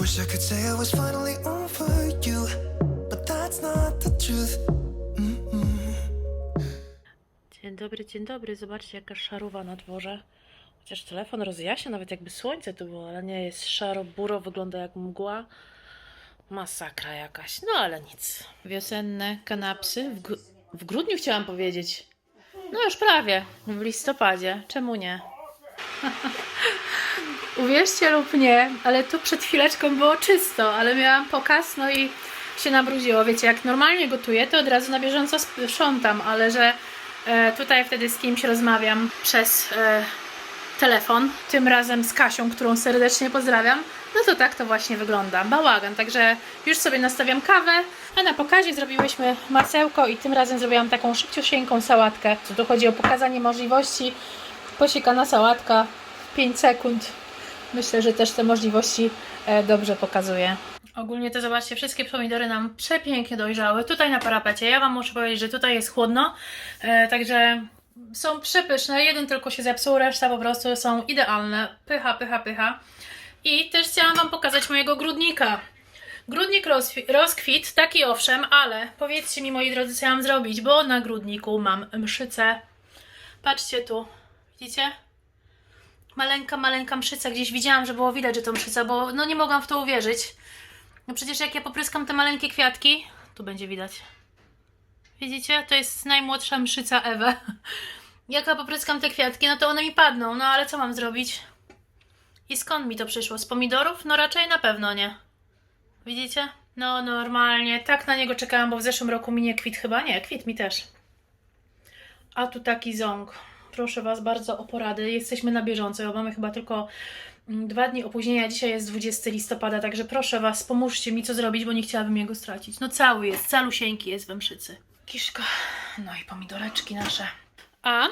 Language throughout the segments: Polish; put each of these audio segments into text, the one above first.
Wish I could say I was finally over you, but that's not the truth. Dzień dobry, dzień dobry. Zobaczcie, jaka szarowa na dworze. Chociaż telefon rozjaśnia, nawet jakby słońce tu było, ale nie jest szaro, buro, wygląda jak mgła. Masakra jakaś, no ale nic. Wiosenne kanapsy w, gr- w grudniu chciałam powiedzieć. No już prawie, w listopadzie. Czemu nie? Uwierzcie lub nie, ale tu przed chwileczką było czysto, ale miałam pokaz, no i się nabrudziło. Wiecie, jak normalnie gotuję, to od razu na bieżąco sprzątam, ale że e, tutaj wtedy z kimś rozmawiam przez e, telefon, tym razem z Kasią, którą serdecznie pozdrawiam, no to tak to właśnie wygląda. Bałagan, także już sobie nastawiam kawę, a na pokazie zrobiłyśmy masełko i tym razem zrobiłam taką szybciusieńką sałatkę. Tu chodzi o pokazanie możliwości, posiekana sałatka, 5 sekund. Myślę, że też te możliwości e, dobrze pokazuje. Ogólnie to zobaczcie, wszystkie pomidory nam przepięknie dojrzały. Tutaj na parapecie. Ja Wam muszę powiedzieć, że tutaj jest chłodno, e, także są przepyszne. Jeden tylko się zepsuł, reszta po prostu są idealne. Pycha, pycha, pycha. I też chciałam Wam pokazać mojego grudnika. Grudnik rozkwi- rozkwit, taki owszem, ale powiedzcie mi, moi drodzy, co ja mam zrobić, bo na grudniku mam mszycę. Patrzcie tu, widzicie? Maleńka, maleńka mszyca. Gdzieś widziałam, że było widać, że to mszyca, bo no nie mogłam w to uwierzyć. No przecież jak ja popryskam te maleńkie kwiatki, tu będzie widać. Widzicie? To jest najmłodsza mszyca Ewa. Jak ja popryskam te kwiatki, no to one mi padną. No ale co mam zrobić? I skąd mi to przyszło? Z pomidorów? No raczej na pewno nie. Widzicie? No normalnie. Tak na niego czekałam, bo w zeszłym roku mi nie kwit chyba. Nie, kwit mi też. A tu taki ząg. Proszę Was bardzo o porady. Jesteśmy na bieżąco. bo Mamy chyba tylko mm, dwa dni opóźnienia. Dzisiaj jest 20 listopada, także proszę Was, pomóżcie mi co zrobić, bo nie chciałabym jego stracić. No cały jest, calusieńki jest we mszycy. Kiszka. No i pomidoreczki nasze. A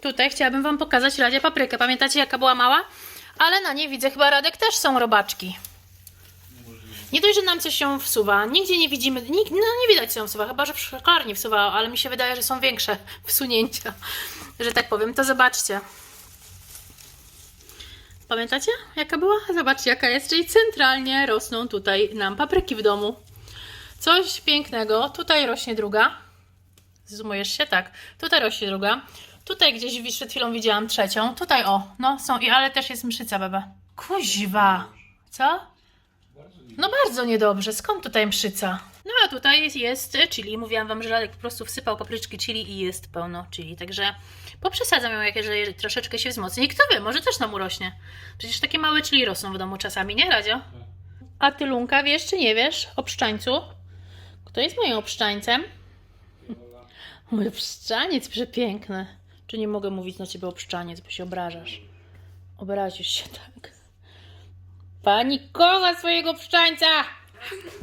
tutaj chciałabym Wam pokazać Radzie paprykę. Pamiętacie jaka była mała? Ale na niej widzę chyba Radek też są robaczki. Nie dość, że nam coś się wsuwa, nigdzie nie widzimy, nig, no nie widać co się wsuwa, chyba że w szklarni wsuwało, ale mi się wydaje, że są większe wsunięcia, że tak powiem. To zobaczcie. Pamiętacie jaka była? Zobaczcie jaka jest, czyli centralnie rosną tutaj nam papryki w domu. Coś pięknego. Tutaj rośnie druga. Zoomujesz się? Tak. Tutaj rośnie druga. Tutaj gdzieś przed chwilą widziałam trzecią. Tutaj o, no są, i ale też jest mszyca beba. Kuźwa. Co? No bardzo niedobrze. Skąd tutaj mszyca? No a tutaj jest, chili. Mówiłam wam, że Radek po prostu wsypał papryczki chili i jest pełno chili. Także poprzesadzam ją, jak jeżeli troszeczkę się wzmocni. I kto wie, może też nam urośnie. Przecież takie małe chili rosną w domu czasami, nie Radzio? A ty Lunka, wiesz czy nie wiesz o pszczańcu? Kto jest moim obszczańcem? Mój obszczaniec przepiękny. Czy nie mogę mówić na ciebie obszczaniec, bo się obrażasz? Obrazisz się tak. Pani kocha swojego pszczańca!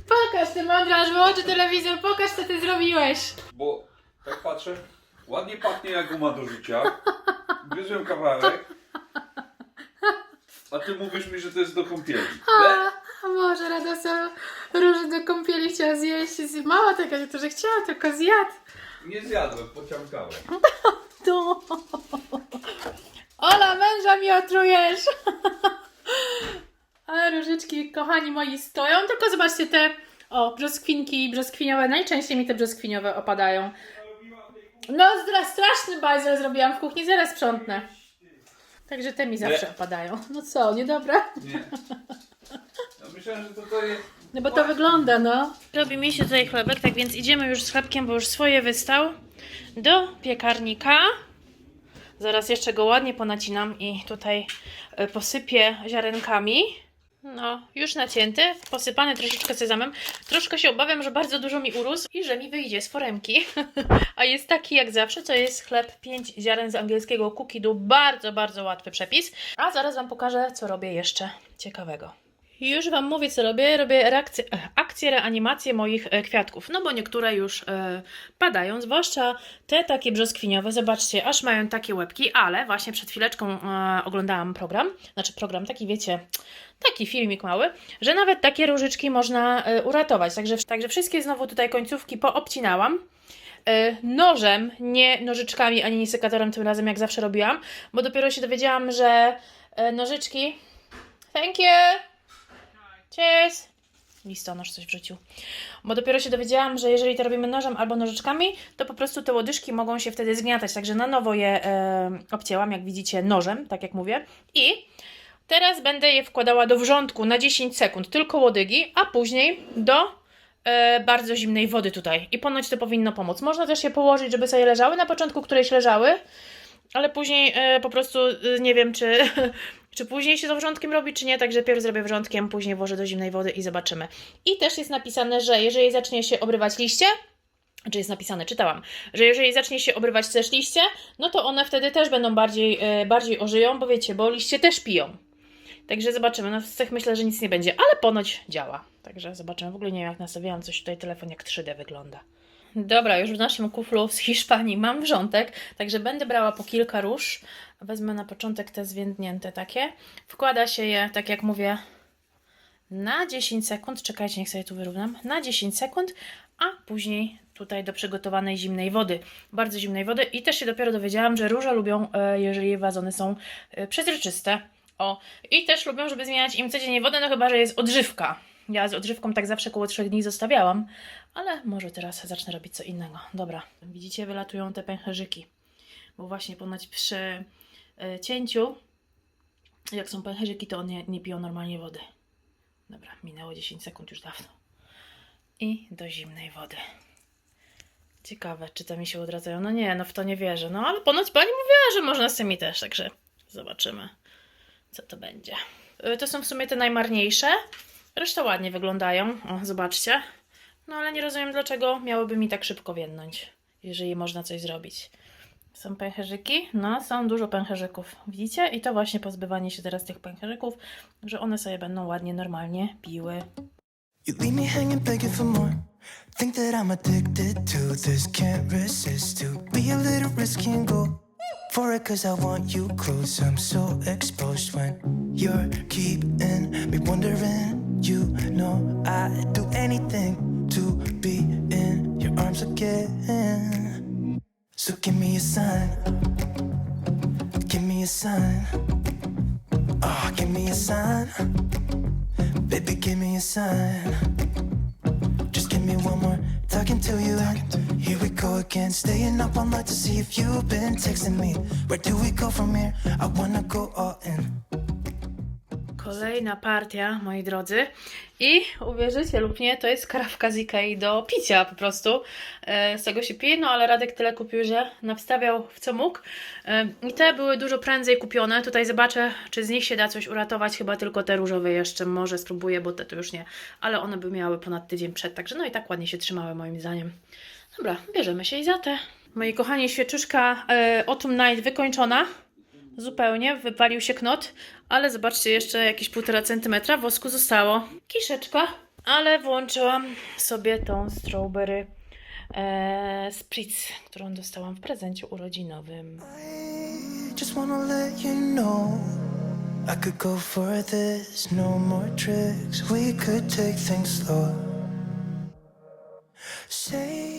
Pokaż ty mądra, aż wyłączy telewizor, pokaż co ty zrobiłeś. Bo tak patrzę, ładnie pachnie jak guma do życia. Gryzłem kawałek. A ty mówisz mi, że to jest do kąpieli. Le? A może Radosa róży do kąpieli chciała zjeść. Mała taka, że chciała, tylko zjadł. Nie zjadłem, pociągałem. Tu. Ola, męża mi otrujesz. Ale różyczki, kochani moi, stoją. Tylko zobaczcie te, o, brzoskwinki brzoskwiniowe. Najczęściej mi te brzoskwiniowe opadają. No, zdra, straszny bajzel zrobiłam w kuchni, zaraz sprzątnę. Także te mi zawsze Nie. opadają. No co, niedobre? Nie. Ja myślałem, że to, to jest... No bo to wygląda, no. Robi mi się tutaj chlebek, tak więc idziemy już z chlebkiem, bo już swoje wystał, do piekarnika. Zaraz jeszcze go ładnie ponacinam i tutaj e, posypię ziarenkami. No, już nacięty, posypany troszeczkę sezamem. Troszkę się obawiam, że bardzo dużo mi urósł i że mi wyjdzie z foremki. A jest taki jak zawsze, to jest chleb 5 ziaren z angielskiego cookie dough. Bardzo, bardzo łatwy przepis. A zaraz Wam pokażę, co robię jeszcze ciekawego. Już Wam mówię, co robię. Robię reakcję, akcję, reanimację moich e, kwiatków. No bo niektóre już e, padają, zwłaszcza te takie brzoskwiniowe. Zobaczcie, aż mają takie łebki, ale właśnie przed chwileczką e, oglądałam program. Znaczy program, taki wiecie, taki filmik mały, że nawet takie różyczki można e, uratować. Także, także wszystkie znowu tutaj końcówki poobcinałam. E, Nożem, nie nożyczkami ani nie sekatorem tym razem, jak zawsze robiłam, bo dopiero się dowiedziałam, że e, nożyczki. Thank you! Cześć! listonosz coś wrzucił. Bo dopiero się dowiedziałam, że jeżeli to robimy nożem albo nożyczkami, to po prostu te łodyżki mogą się wtedy zgniatać. Także na nowo je e, obcięłam, jak widzicie, nożem, tak jak mówię. I teraz będę je wkładała do wrzątku na 10 sekund, tylko łodygi, a później do e, bardzo zimnej wody tutaj. I ponoć to powinno pomóc. Można też je położyć, żeby sobie leżały. Na początku któreś leżały, ale później e, po prostu e, nie wiem, czy, czy później się to wrzątkiem robi, czy nie. Także pierw zrobię wrzątkiem, później włożę do zimnej wody i zobaczymy. I też jest napisane, że jeżeli zacznie się obrywać liście, czy jest napisane, czytałam, że jeżeli zacznie się obrywać też liście, no to one wtedy też będą bardziej, e, bardziej ożyją, bo wiecie, bo liście też piją. Także zobaczymy. No tych myślę, że nic nie będzie, ale ponoć działa. Także zobaczymy. W ogóle nie wiem, jak nastawiałam coś tutaj, telefon jak 3D wygląda. Dobra, już w naszym kuflu z Hiszpanii mam wrzątek, także będę brała po kilka róż. Wezmę na początek te zwiędnięte takie. Wkłada się je, tak jak mówię, na 10 sekund. Czekajcie, niech sobie tu wyrównam. Na 10 sekund, a później tutaj do przygotowanej zimnej wody. Bardzo zimnej wody. I też się dopiero dowiedziałam, że róże lubią, e, jeżeli wazony są e, przezroczyste. O, i też lubią, żeby zmieniać im codziennie wodę, no chyba, że jest odżywka. Ja z odżywką tak zawsze koło 3 dni zostawiałam, ale może teraz zacznę robić co innego. Dobra, widzicie, wylatują te pęcherzyki, bo właśnie ponoć przy e, cięciu, jak są pęcherzyki, to one nie piją normalnie wody. Dobra, minęło 10 sekund już dawno. I do zimnej wody. Ciekawe, czy to mi się odradzają. No nie, no w to nie wierzę. No ale ponoć pani mówiła, że można z tymi też, także zobaczymy, co to będzie. Y, To są w sumie te najmarniejsze. Reszta ładnie wyglądają. O, zobaczcie. No ale nie rozumiem, dlaczego miałyby mi tak szybko więdnąć, jeżeli można coś zrobić. Są pęcherzyki? No, są dużo pęcherzyków. Widzicie? I to właśnie pozbywanie się teraz tych pęcherzyków, że one sobie będą ładnie, normalnie piły. You leave me hanging, begging for more. Think that I'm addicted to this, can't resist to be a little risky and go for it, cause I want you close. I'm so exposed when you're keeping me wondering. You know I'd do anything to be in your arms again. So give me a sign, give me a sign. Oh, give me a sign. Baby, give me a sign. Just give me one more talking to you. And here we go again. Staying up all night to see if you've been texting me. Where do we go from here? I wanna go all in. Kolejna partia, moi drodzy. I uwierzycie lub nie, to jest karawka z Ikei do picia po prostu. E, Z tego się pije, no ale Radek tyle kupił, że nawstawiał w co mógł. E, I te były dużo prędzej kupione. Tutaj zobaczę, czy z nich się da coś uratować. Chyba tylko te różowe jeszcze może spróbuję, bo te to już nie. Ale one by miały ponad tydzień przed, także no i tak ładnie się trzymały moim zdaniem. Dobra, bierzemy się i za te. Moi kochani, świeczuszka e, Autumn Night wykończona. Zupełnie, wypalił się knot, ale zobaczcie, jeszcze jakieś 1,5 cm wosku zostało. Kiszeczka, ale włączyłam sobie tą strawberry e, spritz, którą dostałam w prezencie urodzinowym. Just wanna let you know. I could go for this, no more tricks. We could take things slow. Say.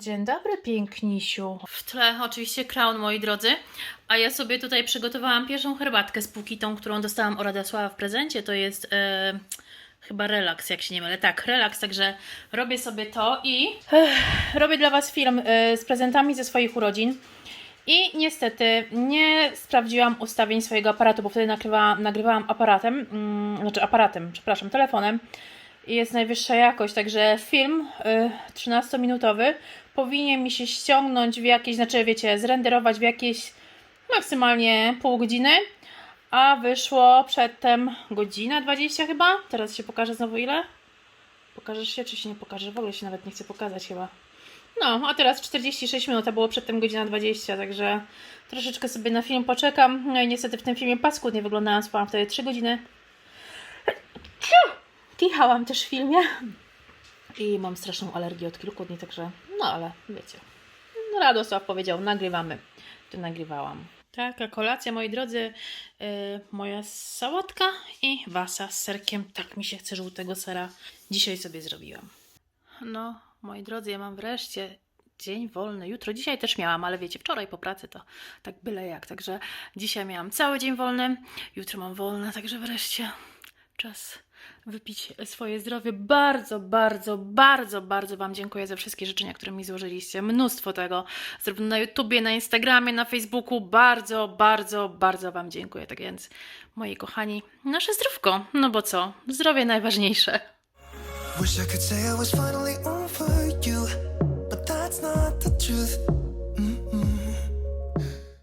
Dzień dobry, pięknisiu. W tle oczywiście Crown, moi drodzy. A ja sobie tutaj przygotowałam pierwszą herbatkę z Pukitą, którą dostałam od Radosława w prezencie. To jest e, chyba relaks, jak się nie mylę. Tak, relaks, także robię sobie to i Ech, robię dla Was film e, z prezentami ze swoich urodzin. I niestety nie sprawdziłam ustawień swojego aparatu, bo wtedy nagrywałam, nagrywałam aparatem, mm, znaczy aparatem, przepraszam, telefonem i jest najwyższa jakość, także film y, 13-minutowy powinien mi się ściągnąć w jakieś, znaczy wiecie, zrenderować w jakieś maksymalnie pół godziny, a wyszło przedtem godzina 20 chyba. Teraz się pokaże znowu ile? Pokażesz się, czy się nie pokaże? W ogóle się nawet nie chce pokazać chyba. No, a teraz 46 minut, a było przedtem godzina 20, także troszeczkę sobie na film poczekam. No i niestety w tym filmie paskudnie wyglądałam, spałam wtedy 3 godziny. Kichałam też w filmie. I mam straszną alergię od kilku dni, także no ale wiecie. No, Radosław powiedział, nagrywamy. To nagrywałam. Taka kolacja, moi drodzy. Yy, moja sałatka i wasa z serkiem. Tak mi się chce żółtego sera. Dzisiaj sobie zrobiłam. No, moi drodzy, ja mam wreszcie dzień wolny. Jutro, dzisiaj też miałam, ale wiecie, wczoraj po pracy to tak byle jak. Także dzisiaj miałam cały dzień wolny. Jutro mam wolne, także wreszcie czas wypić swoje zdrowie. Bardzo, bardzo, bardzo, bardzo Wam dziękuję za wszystkie życzenia, które mi złożyliście. Mnóstwo tego, zarówno na YouTubie, na Instagramie, na Facebooku. Bardzo, bardzo, bardzo Wam dziękuję. Tak więc, moi kochani, nasze zdrówko. No bo co? Zdrowie najważniejsze.